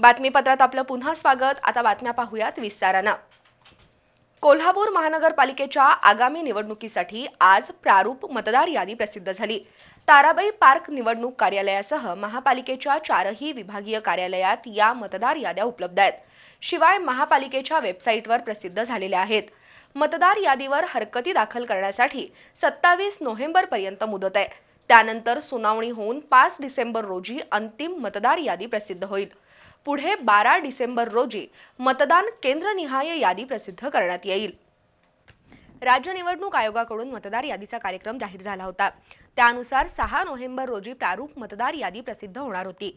बातमीपत्रात आपलं पुन्हा स्वागत. आता बातम्या पाहूयात विस्तारानं. कोल्हापूर महानगरपालिकेच्या आगामी निवडणुकीसाठी आज प्रारूप मतदार यादी प्रसिद्ध झाली. ताराबाई पार्क निवडणूक कार्यालयासह महापालिकेच्या चारही विभागीय कार्यालयात या मतदार याद्या उपलब्ध आहेत. शिवाय महापालिकेच्या वेबसाईटवर प्रसिद्ध झालेल्या आहेत. मतदार यादीवर हरकती दाखल करण्यासाठी सत्तावीस नोव्हेंबरपर्यंत मुदत आहे. त्यानंतर सुनावणी होऊन पाच डिसेंबर रोजी अंतिम मतदार यादी प्रसिद्ध होईल. पुढे बारा डिसेंबर रोजी मतदान केंद्रनिहाय यादी प्रसिद्ध करण्यात येईल. राज्य निवडणूक आयोगाकडून मतदार यादीचा कार्यक्रम जाहीर झाला होता. त्यानुसार सहा नोव्हेंबर रोजी प्रारूप मतदार यादी प्रसिद्ध होणार होती.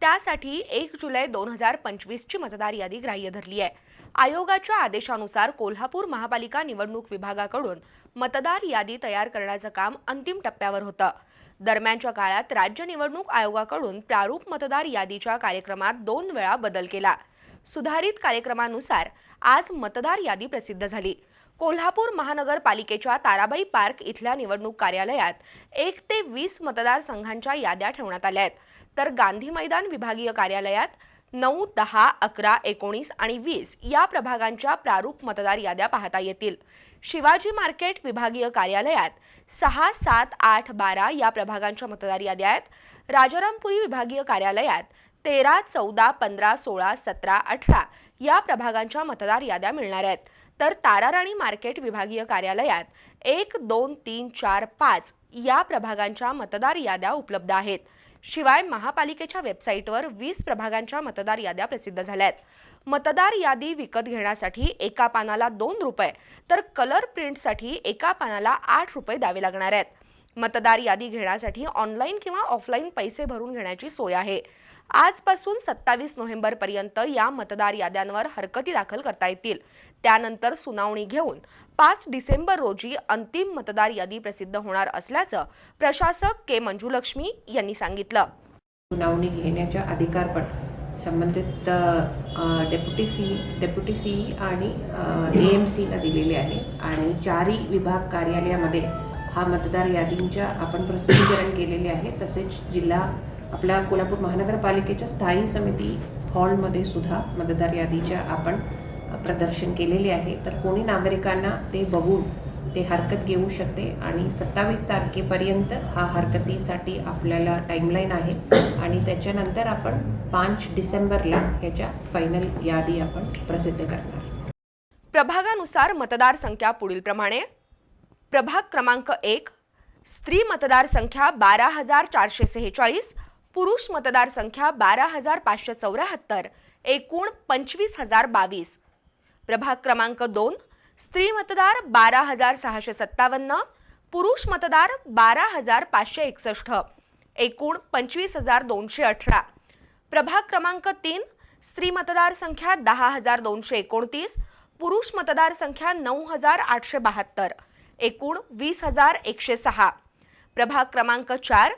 त्यासाठी एक जुलै दोन हजार पंचवीसची मतदार यादी ग्राह्य धरली आहे. आयोगाच्या आदेशानुसार कोल्हापूर महापालिका निवडणूक विभागाकडून मतदार यादी तयार करण्याचं काम अंतिम टप्प्यावर होतं. दरम्यानच्या काळात राज्य निवडणूक आयोगाकडून प्रारूप मतदार यादीच्या कार्यक्रमात दोन वेळा बदल केला. सुधारित कार्यक्रमानुसार आज मतदार यादी प्रसिद्ध झाली. कोल्हापूर महानगरपालिकेच्या ताराबाई पार्क इथल्या निवडणूक कार्यालयात एक ते वीस मतदारसंघांच्या याद्या ठेवण्यात आल्या आहेत. तर गांधी मैदान विभागीय कार्यालयात नऊ दहा अकरा एकोणीस आणि वीस या प्रभागांच्या प्रारूप मतदार याद्या पाहता येतील. शिवाजी मार्केट विभागीय कार्यालयात सहा सात आठ बारा या प्रभागांच्या मतदार याद्या आहेत. राजारामपुरी विभागीय कार्यालयात तेरा चौदा पंधरा सोळा सतरा अठरा या प्रभागांच्या मतदार याद्या मिळणार आहेत. तर ताराराणी मार्केट विभागीय कार्यालयात एक दोन तीन चार पाच या प्रभागांच्या मतदार याद्या उपलब्ध आहेत. शिवाय महापालिकेच्या वेबसाईटवर वीस प्रभागांच्या मतदार याद्या प्रसिद्ध झाल्या आहेत मतदार यादी विकत घेण्यासाठी एका पानाला दोन रुपये तर कलर प्रिंटसाठी एका पानाला आठ रुपये द्यावे लागणार आहेत. मतदार यादी घेण्यासाठी ऑनलाईन किंवा ऑफलाईन पैसे भरून घेण्याची सोय आहे. आजपासून सत्तावीस नोव्हेंबरपर्यंत या मतदार याद्यांवर हरकती दाखल करता येतील. त्यानंतर सुनावणी घेऊन पाच डिसेंबर रोजी अंतिम मतदार यादी प्रसिद्ध होणार असल्याचं प्रशासक के मंजुलक्ष्मी यांनी सांगितलं. सुनावणी घेण्याच्या अधिकार पण संबंधित डेप्युटी सी डेप्युटी सी आणि ए एम सीला दिलेले आहे आणि चारही विभाग कार्यालयामध्ये हा मतदार यादींच्या आपण प्रसिद्धीकरण केलेले आहे. तसेच जिल्हा आपल्या कोल्हापूर महानगरपालिकेच्या स्थायी समिती हॉलमध्ये सुद्धा मतदार यादीच्या आपण प्रदर्शन केलेले आहे. तर कोणी नागरिकांना ते बघून ते हरकत घेऊ शकते आणि सत्तावीस तारखेपर्यंत हा हरकतीसाठी आपल्याला टाईमलाईन आहे. आणि त्याच्यानंतर आपण पाच डिसेंबरला ह्याच्या फायनल यादी आपण प्रसिद्ध करणार. प्रभागानुसार मतदार संख्या पुढीलप्रमाणे प्रभाग क्रमांक एक स्त्री मतदार संख्या बारा हजार चारशे सेहेचाळीस पुरुष मतदार संख्या बारा हजार पाचशे चौऱ्याहत्तर एकूण पंचवीस हजार बावीस. प्रभाग क्रमांक दोन स्त्री मतदार बारा हजार सहाशे सत्तावन्न पुरुष मतदार बारा हजार पाचशे एकसष्ट. एकूण पंचवीस हजार दोनशे अठरा. प्रभाग क्रमांक तीन स्त्री मतदार संख्या दहा हजार दोनशे एकोणतीस पुरुष मतदार संख्या नऊ हजार आठशे बहात्तर. एकूण वीस हजार एकशे सहा. प्रभाग क्रमांक चार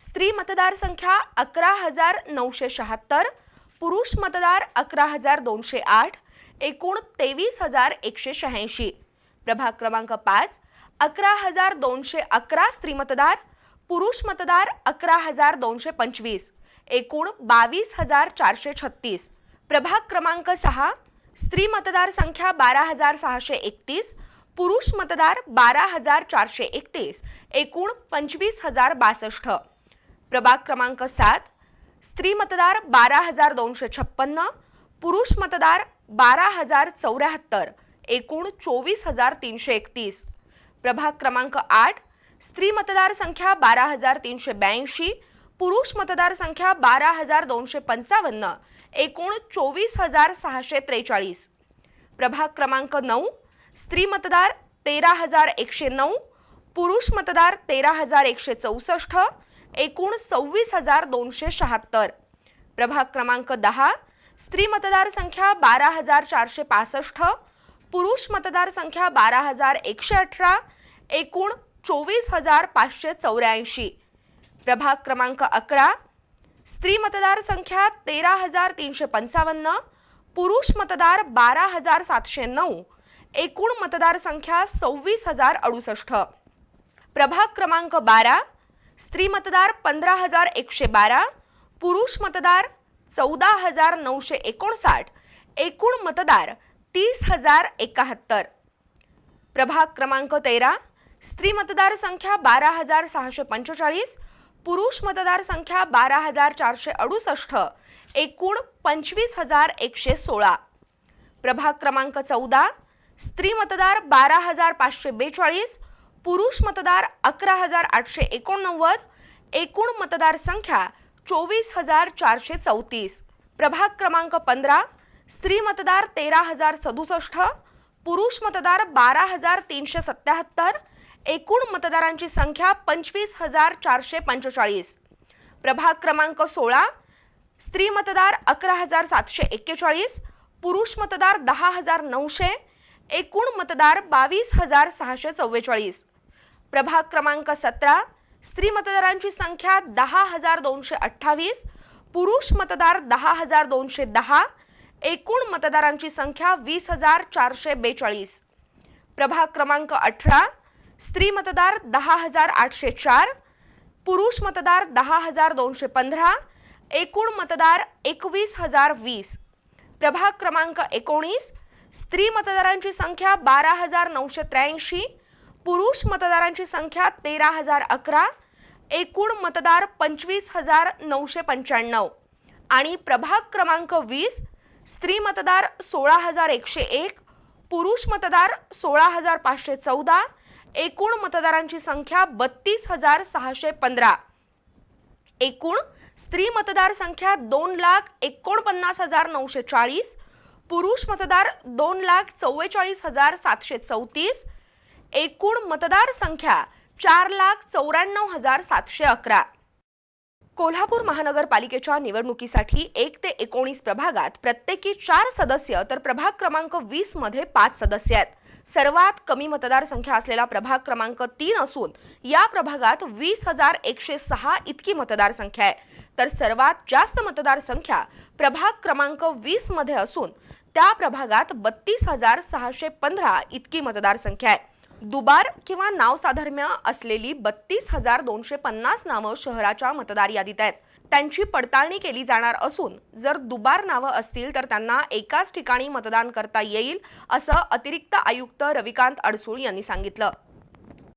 स्त्री मतदार संख्या अकरा हजार नऊशे शहात्तर पुरुष मतदार अकरा हजार दोनशे आठ एकूण तेवीस हजार एकशे शहाऐंशी. प्रभाग क्रमांक पाच अकरा हजार दोनशे अकरा स्त्री मतदार पुरुष मतदार अकरा हजार दोनशे पंचवीस एकूण बावीस हजार चारशे छत्तीस. प्रभाग क्रमांक सहा स्त्री मतदार संख्या बारा हजार सहाशे एकतीस पुरुष मतदार बारा हजार चारशे एकतीस एकूण पंचवीस हजार बासष्ट. प्रभाग क्रमांक सात स्त्री मतदार बारा हजार दोनशे छप्पन्न पुरुष मतदार बारा हजार चौऱ्याहत्तर एकूण चोवीस हजार तीनशे एकतीस. प्रभाग क्रमांक आठ स्त्री मतदार संख्या बारा हजार तीनशे ब्याऐंशी पुरुष मतदार संख्या बारा हजार दोनशे पंचावन्न एकूण चोवीस हजार सहाशे त्रेचाळीस. प्रभाग क्रमांक नऊ स्त्री मतदार तेरा हजार एकशे नऊ पुरुष मतदार तेरा हजार एकशे चौसष्ट एकूण सव्वीस हजार दोनशे शहात्तर. प्रभाग क्रमांक दहा स्त्री मतदार संख्या बारा हजार चारशे पासष्ट पुरुष मतदार संख्या बारा हजार एकशे अठरा एकूण चोवीस हजार पाचशे चौऱ्याऐंशी. प्रभाग क्रमांक अकरा स्त्री मतदार संख्या तेरा हजार तीनशे पंचावन्न पुरुष मतदार बारा हजार सातशे नऊ एकूण मतदार संख्या सव्वीस हजार अडुसष्ट. प्रभाग क्रमांक बारा स्त्री मतदार पंधरा हजार एकशे बारा पुरुष मतदार चौदा हजार नऊशे एकोणसाठ. एकूण मतदार तीस हजार एकाहत्तर. प्रभाग क्रमांक तेरा. स्त्री मतदार संख्या बारा हजार सहाशे पंचेचाळीस. पुरुष मतदार संख्या बारा हजार चारशे अडुसष्ट. एकूण पंचवीस हजार एकशे सोळा. प्रभाग क्रमांक चौदा. स्त्री मतदार बारा हजार पाचशे बेचाळीस. पुरुष मतदार अकरा हजार आठशे एकोणनव्वद. एकूण मतदार संख्या चोवीस हजार चारशे चौतीस. प्रभाग क्रमांक पंधरा स्त्री मतदार तेरा हजार सदुसष्ट पुरुष मतदार बारा हजार तीनशे सत्याहत्तर एकूण मतदारांची संख्या पंचवीस हजार चारशे पंचेचाळीस. प्रभाग क्रमांक सोळा स्त्री मतदार अकरा हजार सातशे एक्केचाळीस पुरुष मतदार दहा हजार नऊशे एकूण मतदार बावीस हजार सहाशे चव्वेचाळीस. प्रभाग क्रमांक सतरा स्त्री मतदारांची संख्या दहा हजार दोनशे अठ्ठावीस पुरुष मतदार दहा हजार दोनशे दहा एकूण मतदारांची संख्या वीस हजार चारशे बेचाळीस. प्रभाग क्रमांक अठरा स्त्री मतदार दहा हजार आठशे चार पुरुष मतदार दहा हजार दोनशे पंधरा एकूण मतदार एकवीस हजार वीस. प्रभाग क्रमांक एकोणीस स्त्री मतदारांची संख्या बारा हजार नऊशे त्र्याऐंशी पुरुष मतदारांची संख्या तेरा हजार अकरा एकूण मतदार पंचवीस हजार नऊशे पंच्याण्णव आणि प्रभाग क्रमांक वीस स्त्री मतदार सोळा हजार एकशे एक पुरुष मतदार सोळा हजार पाचशे चौदा एकूण मतदारांची संख्या बत्तीस हजार सहाशे पंधरा. एकूण स्त्री मतदार संख्या दोन लाख एकोणपन्नास हजार नऊशे चाळीस पुरुष मतदार दोन लाख चव्वेचाळीस हजार सातशे चौतीस एकूण मतदार संख्या चार लाख चौऱ्याण्णव हजार सातशे अकरा. कोल्हापूर महानगरपालिकेच्या निवडणुकीसाठी एक ते एकोणीस प्रभागात प्रत्येकी चार सदस्य तर प्रभाग क्रमांक वीसमध्ये पाच सदस्य आहेत. सर्वात कमी मतदारसंख्या असलेला प्रभाग क्रमांक तीन असून या प्रभागात वीस हजार एकशे सहा इतकी मतदारसंख्या आहे. तर सर्वात जास्त मतदारसंख्या प्रभाग क्रमांक वीसमध्ये असून त्या प्रभागात बत्तीस हजार सहाशे पंधरा इतकी मतदारसंख्या आहे. दुबार किंवा नावसाधर्म्य असलेली बत्तीस हजार दोनशे पन्नास नावं शहराच्या मतदार यादीत आहेत. त्यांची पडताळणी केली जाणार असून जर दुबार नावं असतील तर त्यांना एकाच ठिकाणी मतदान करता येईल असं अतिरिक्त आयुक्त रविकांत अडसूळ यांनी सांगितलं.